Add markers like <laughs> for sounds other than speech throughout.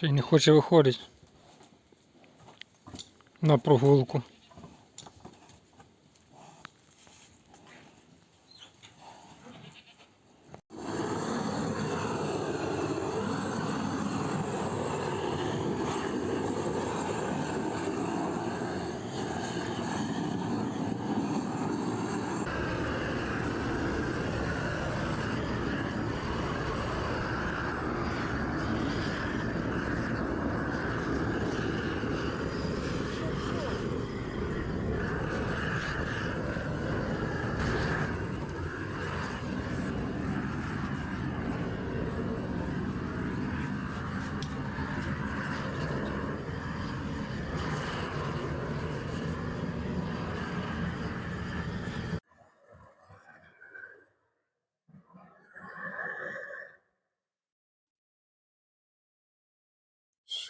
Ще й не хоче виходити на прогулку.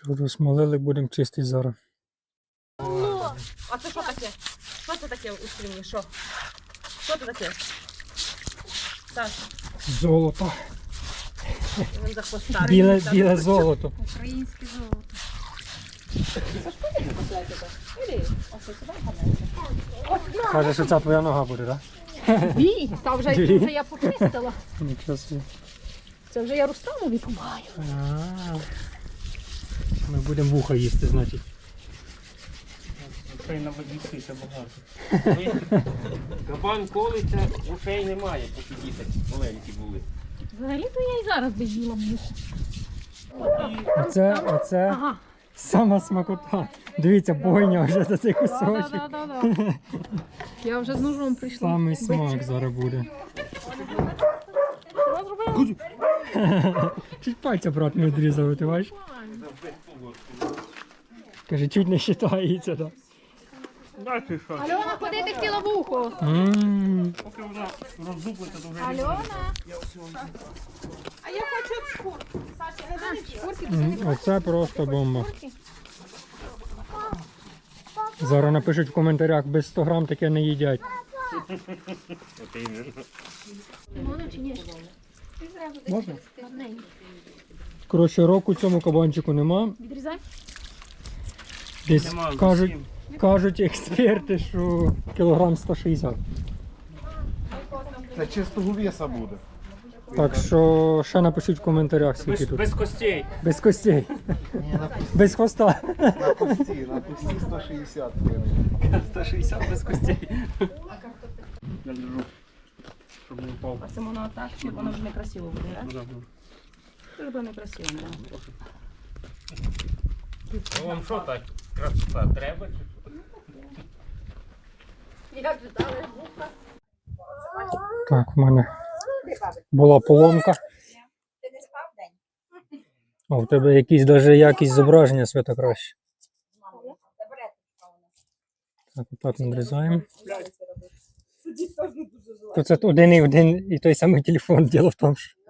Що розмолили, будемо чистити зараз. А це що таке? Що це таке у стрімні? Що? Що це таке? Саш, Золото. він за хвоста. Біле, біле золото. Українське золото. Каже, що ця твоя нога буде, так? Бій! Та вже, вже я почистила. Нічого собі. Це вже я Рустамові помагаю. А, Ми будемо вуха їсти, значить. Ушей на воді ще багато. Кабан колиться, ушей немає, поки діти маленькі були. Взагалі-то я і зараз би їла муху. Оце, оце Ага. сама смакота. Дивіться, бойня вже за цей кусочок. Да-да-да-да. Я вже з ножом прийшла. Самий смак зараз буде. Зробила? <laughs> Чуть пальця брат не відрізав, ти бачиш? Каже, чуть не вважається, так. Далі що? Альона, куди ти хотіла вухо? Поки вона роздуплиться, то вже Альона? А я хочу шкурку. Саша, не дай Шкурки, Оце просто бомба. Зараз напишуть в коментарях, без 100 грам таке не їдять. Іменно. Можна. Коротше, року цьому кабанчику нема. Відрізай. Десь Нема кажуть, зовсім. кажуть експерти, що кілограм 160. Це чистого веса буде. Так що ще напишіть в коментарях, скільки Без, тут. без костей. Без костей. Ні, на пусті, Без хвоста. на пусті, на пусті 160 гривень. 160 без костей. Я держу. Щоб не впав. А це воно так, щоб воно вже не красиво буде, так? Ну, да, ну. Це буде не красиво, да. Ну, Вам що так? Красота треба чи що? Так, в мене була поломка. О, в тебе якісь даже якість зображення свята краще. Так, отак надрізаємо. То це один і один і той самий телефон. Діло в тому, що.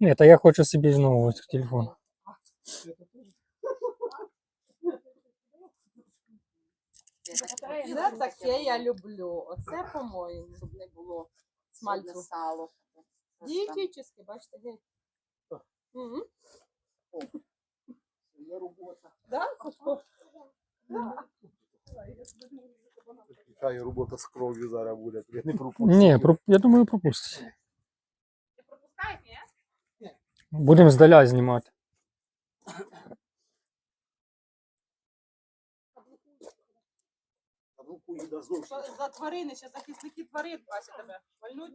Ні, та я хочу собі знову ось телефон. Це таке я люблю. Оце, по-моєму, щоб не було смальцю. сало. Дієтичне, бачите, геть. Мгм. Да? Хай робота з кров'ю зараз буде, тобі не пропустить. Ні, про- я думаю, пропустить. Будемо здаля знімати. А ну зовсім. Що за тварини, ще захисники тварин, Вася, тебе вальнуть?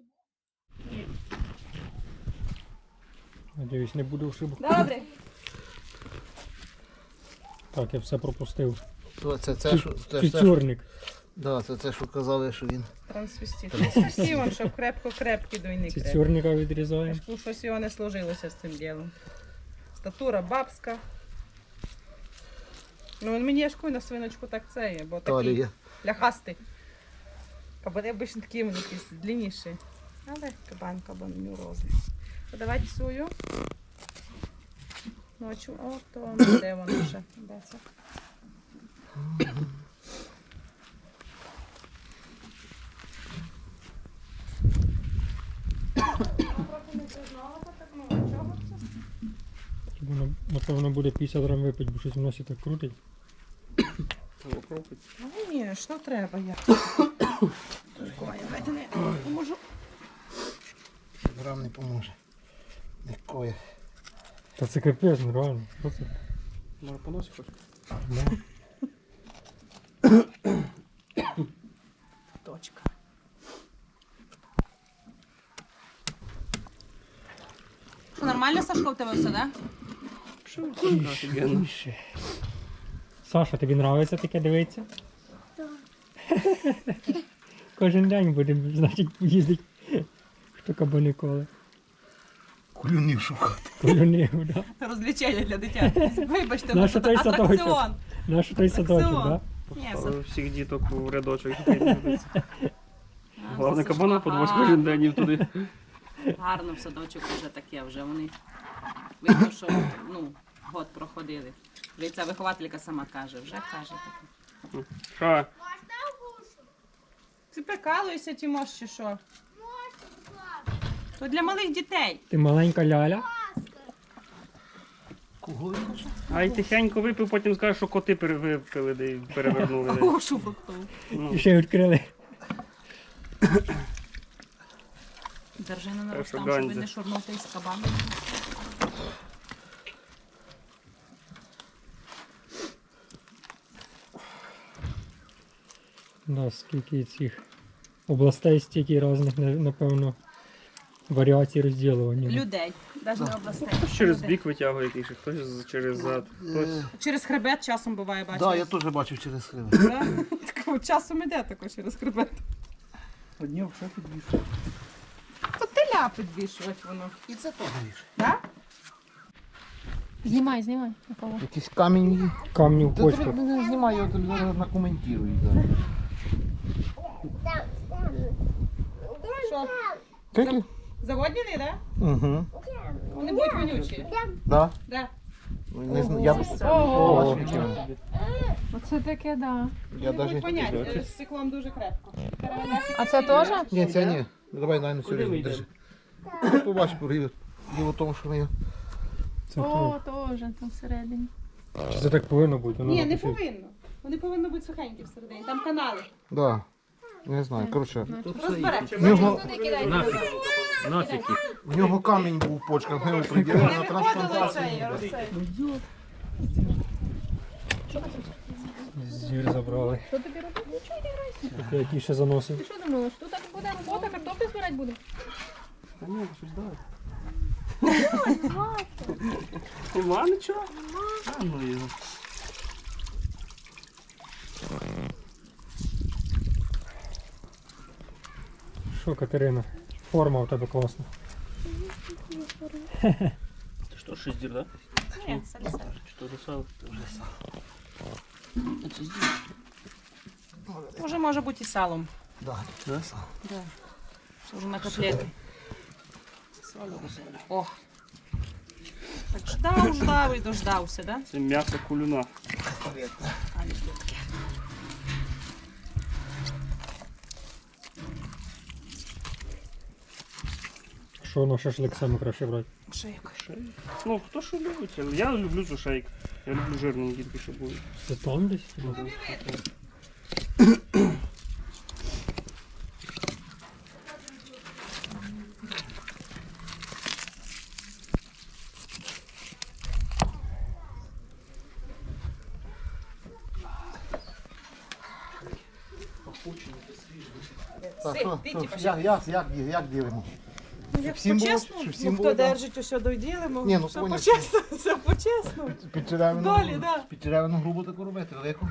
Надіюсь, не буду ошибок. Добре. Так, я все пропустив. То це це, що це, ж те, Фітюрник. Да, це те, що казали, що він. Трансвестит. Трансвестит, він, щоб крепко-крепкий двойник. крепкий. Фітюрника відрізаємо. Ну, щось його не сложилося з цим ділом. Статура бабська. Ну, він мені яшкуй на свиночку так це є, бо такий Талія. ляхастий. Кабани обично такі вони якісь длинніші. Але кабан кабан розний. То давайте сую. Ночу. О, то воно, де воно вже? Де це? Воно, напевно, буде 50 грам випити, бо щось воно все так крутить. Ну ні, що треба я. Можу. Грам не поможе. Якої. Та це капець, реально. Що це? Може поносить хоч? Да. <coughs> <coughs> <coughs> Що, нормально, Сашко, в тебе все, да? Офігенно. Саша, тобі подобається таке дивитися? Кожен день будемо, значить, їздити. Хто кабани коле. Кулюнів шукати. Колюнив, да. Розвлечення для дитя. Вибачте, що це той садочок? атракціон. Наш той садочок, да? Ні, всіх діток в рядочок. Головне кабана подвозь кожен день і туди. Гарно в садочок вже таке, вже вони. Видно, що ну, год проходили. Вже ця вихователька сама каже, вже каже таке. Що? Ти прикалуєшся, Тімош, чи що? То для малих дітей. Ти маленька ляля. А й тихенько випив, потім скаже, що коти перевипили, де й перевернули. де. Гошу. Ну, І ще й відкрили. Держи на Хорошо, наростам, щоб не шурнув той з кабаном. Да, скільки цих областей, стільки різних, напевно, варіацій розділування. Людей, навіть не областей. Хтось через Людей. бік витягує якийсь, хтось через зад. Хтось. Через хребет часом буває, бачиш. Так, я теж бачив через хребет. <laughs> Такого часом іде тако через хребет. Одні вже підвішені. То ти ля підвішувати воно. І це теж ріж. Да? Знімай, знімай. Микола. Якийсь камінь є. Камні в Та почках. ти не знімай, я тобі зараз накоментую. зараз. Що? Скільки? Заводні, да? Угу. Вони будуть вонючі. Да. Да. Не знаю, я Ого. бачив, чого. Оце таке, да. Я Вони будуть даже... воняти. З циклом дуже крепко. А це теж? Ні, це ні. Ну, Давай, дай на Куди Сьогодні йдемо? держи. Діло в тому, що ми... Це О, теж там всередині. Чи це так повинно бути? Воно Ні, не напишіть. повинно. Вони повинні бути сухенькі всередині. Там канали. Да. Не знаю, коротше. Розбере. В нього, Нафіг. Нафіг їх. в нього камінь був в почках, ми його приділили на трансплантацію. цей. Зір забрали. Що тобі робити? Нічого не грайся. Який ще заносив. Ти що думала, що тут так буде робота, картоплю збирати буде? Та ні, щось дай. Нема нічого? А, ну його. Що, Катерина? Форма у тебе класна. Ти що, шиздір, да? Ні, сальса. Чи то русал? Може, може бути і салом. Да. Да? Да. Схоже на О. Так ждав, ждав і дождався, да? Це м'ясо кулюна. Що на шашлик саме краще брати? Шейк. Ну, хто що любить. Я люблю сушейк. Я люблю жирні тільки, щоб були. Це там десь? Так, що, ти, що, як, як, як, як ділимо? Як всім було? по-чесному, Щоб всім ну, було, хто да. держить, усе дойділимо. Ні, ну, все поняв. по-чесному, <laughs> все по-чесному. Під черевину, Долі, да. під черевину грубо таку робити, велику?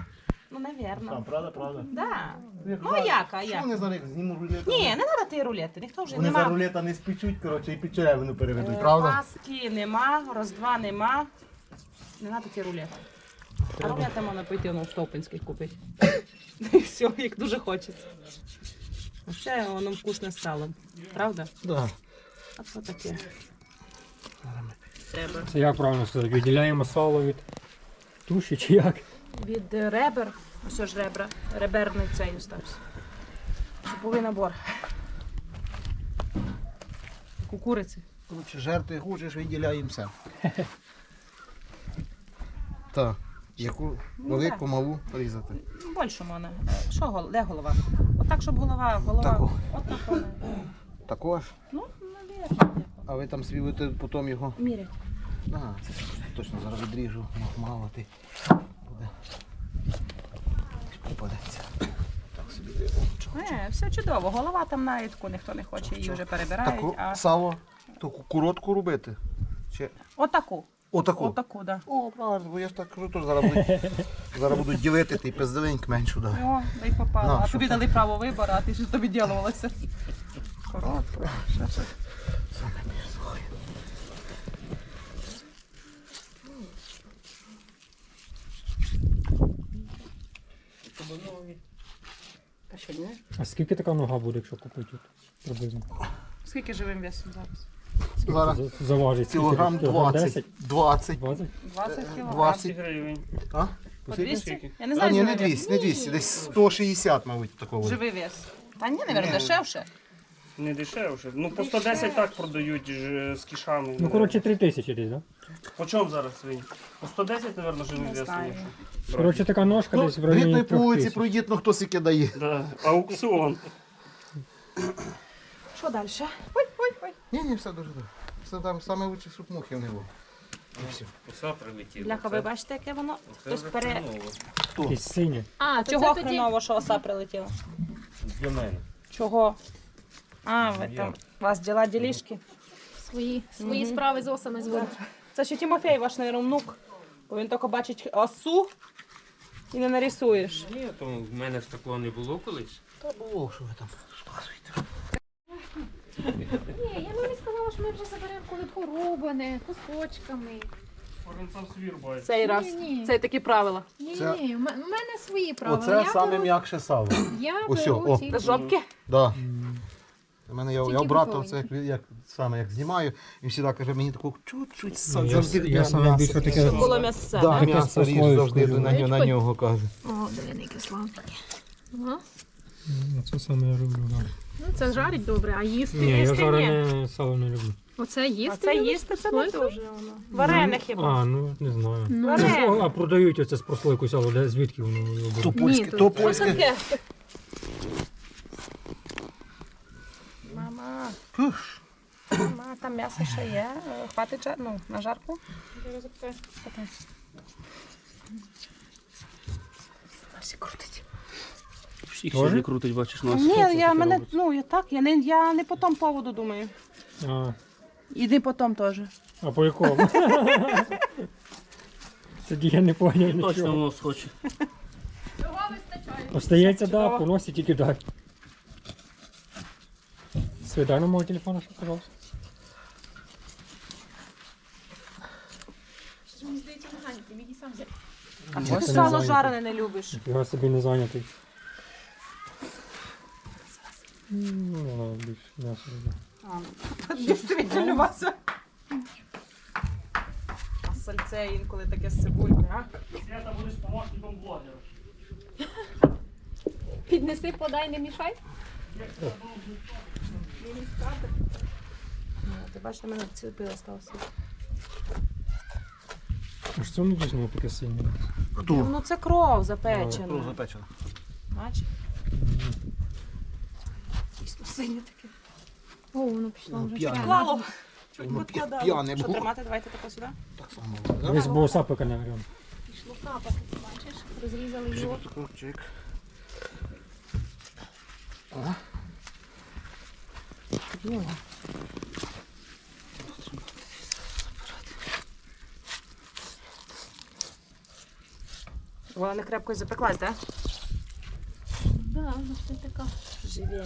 Ну, навірно. правда, правда. Да. Як Ну, а як, а Що як? вони зараз зніму рулету? Ні, не треба ті рулети, ніхто вже Вони за нема. рулета не спічуть, коротше, і під черевину переведуть, Е, правда? Паски нема, роздва нема. Не треба ті рулети. А рулети можна пойти ну, в Стовпинських купити. І <laughs> все, як дуже хочеться. А Ще воно вкусне з салом. Правда? Да. А це таке. Треба. Це як правильно сказати? Відділяємо сало від туші чи як? Від е, ребер, ось ж ребра, реберний цей остався. Суповий набор. Кукуриці. Коротше, жерти хочеш, виділяємо все. <laughs> Так. Яку Ну, велику, малу різати. Більше мене. Е, Що гол... де голова? Отак, щоб голова, голова. Таку. Отак вона. Також. Ну, навірно. А ви там будете потім його. Мірять. А, це точно зараз відріжу, мало ти. Буде. Попадеться. Так собі дивимо. Не, все чудово. Голова там навітку, ніхто не хоче, її вже перебирають. Таку А сало, таку коротку робити. Чи отаку. Отаку. Отаку, да. О, правильно, бо я ж так кажу, то зараз будуть, <laughs> зараз будуть ділити, ти пизделеньк меншу дай. О, дай попала. Ну, а тобі дали право вибору, а ти ж тобі. Коротко. Та? А скільки така нога буде, якщо купити от, приблизно? Скільки живим весом зараз? Зараз Заважить кілограм Кілограм 20. 20. 20? 20 кілограм. 20. гривень. А? По 200? Я не А, знаю, ні, не живий вес. 200, не 200, десь 160, мабуть, такого. Живий вес. Та ні, навіть дешевше. Не дешевше. Ну по 110 так продають ж, з кішами. Ну, коротше, 3 тисячі десь, так? По чому зараз свині? По 110, мабуть, живий Не вес. знаю. Коротше, така ножка Ну, десь в районі грітної 3 вулиці тисяч. пройдіть, ну хто сіки дає. Да. Аукціон. Що далі? Ой, ой, ой. Ні, ні, все дуже добре. Все там саме лучший суп мухи в нього. І прилетіла. Бляха, ви бачите, яке воно? Хтось пере... Якесь синє. А, то Чого це тоді... хреново, що оса прилетіла? Для мене. Чого? А, ви там. У вас діла ділішки? Свої, свої справи з осами зводять. Це ще Тимофей, ваш, наверное, внук. Бо він тільки бачить осу і не нарисуєш. Ні, то в мене ж такого не було колись. Та було, що ви там. Ні, я мамі сказала, що ми вже заберемо коли порубане, кусочками. Кожен сам собі рубає. Цей раз. Ні-ні. Це такі правила. Ні, Це- ні, в м- в мене свої правила. Оце я саме беру, м'якше сало. я Ось, беру о. жопки? Да. У мене я, я Тільки брата оце як, як саме як знімаю, він завжди каже, мені таку чуть-чуть Ну, я- завжди я саме більше таке- Було м'ясце, Да, да? Таке м'ясо ріж завжди люблю. на, нього- на нього каже. О, диви, який. Ага. Ну, Це саме я люблю, так. Ну, це жарить добре, а їсти Ні, я їсти ні. жарене сало не люблю. Оце їсти. А це любиш? їсти це не дуже воно. Варене хіба. А, ну не знаю. Ну, Варене. А продають оце з прослойкою сало, де звідки воно його беруть? То польське, то- Що польське. таке? Мама, мама, там м'ясо ще є. Е, Хватить жар... ну, на жарку? Хватить. Всі крутить. Всіх Тоже? сюди крутить, бачиш, нас. Ні, я мене, ну, я так, я не, я не по тому поводу думаю. А, І не по тому теж. а по якому? <laughs> Тоді я не поняв Точно нічого. воно схоче. Остається, да, поносить тільки дай. Свидай на мого телефона, що, пожалуйста. Мені здається, не зайнятий, мені сам взяти. А Ні, чого це не сало зайнято. жарене не любиш? Я собі не зайнятий. Ну, вона більш м'ясо люблю. Дійсно, Вася. А сальце інколи таке з цибулькою, а? Свята будеш помощником блогера. Піднеси, подай, не мішай. Ну, Ти бачиш, у мене цибуля сталося. Аж це воно дійсно таке синє. Хто? Ну це кров запечена. Кров запечена. Бачиш? Синє таке. О, воно пішло вже. п'яне. Клало. Чуть Воно підкладало. п'яне Що було. тримати? Давайте тако сюди. Так само? Десь було сапика не грам. Пішло капати, бачиш? Розрізали його. Чик. О. Вона не крепко запеклась, так? Да, вона все така. Живі.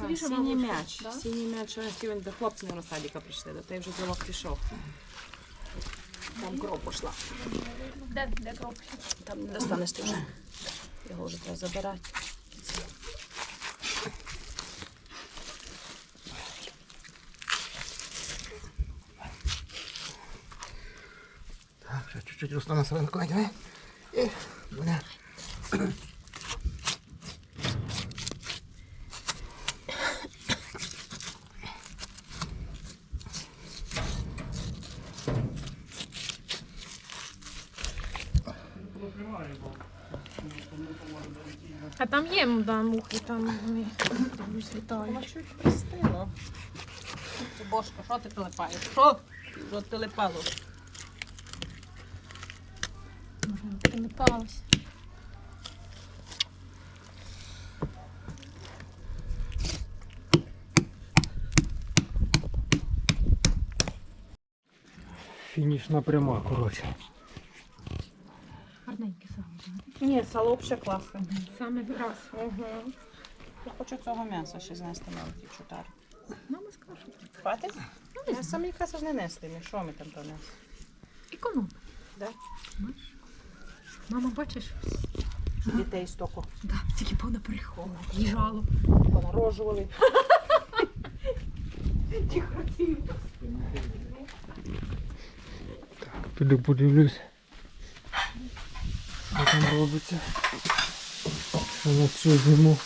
Це А, свіжа Синій м'яч. да? Синій м'яч, що до хлопців на розсадіка прийшли, до той вже дзвонок пішов. Там кров пішла. Де, де кров? Там не достанеш ти вже. Його вже треба забирати. Так, ще чуть-чуть Руслана себе накладає. І, бля. А там є да, мухи, там вони літають. чуть пристило. Бошко, що ти телепаєш? Що? Що телепало? Може, прилипалось. Фінішна пряма, коротше. Ні, сало взагалі класне. Саме раз. Угу. Я хочу цього м'яса ще знести на ті чутари. Мама скаже. Хватить? Я самі якраз ж не несли. ми. Що ми там то несли? Економ. Да? Мама, бачиш? Дітей стоку Да, тільки повна перехована. Їжало. понарожували. Піду подивлюсь. Там робиться. Що на цю зиму.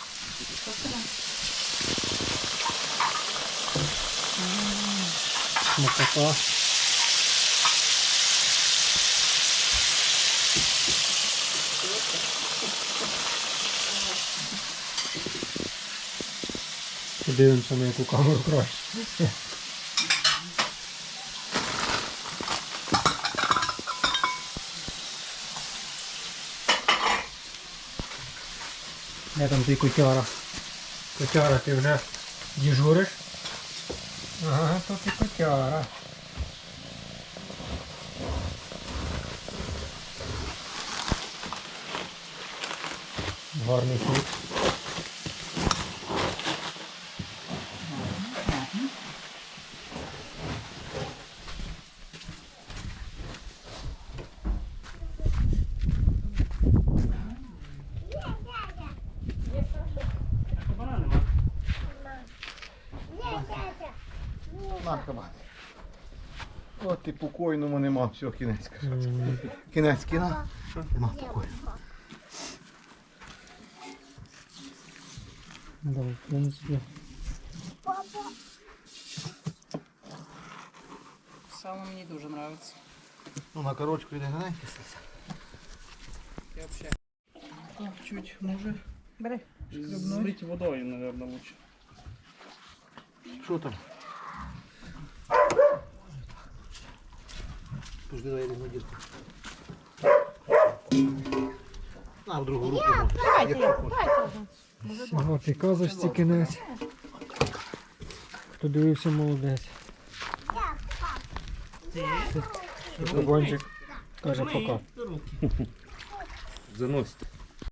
Смакота. Подивимося на яку камеру краще. Де там твій котяра? Котяра, ти вже діжуриш? Ага, то і котяра. Гарний хід. Кабан. От і покойному нема, все, кінець. Кінець кіна. Нема покою. Да, в принципі. Сало мені дуже подобається. Ну, на корочку йде гнай. Я взагалі. Чуть, може. Бери. Злить водою, мабуть, лучше. Що там? Дай йому дірку. На, в другу руку. Давайте, Все, от і казочці кінець. Хто дивився, молодець. Кабанчик каже пока. Заносить.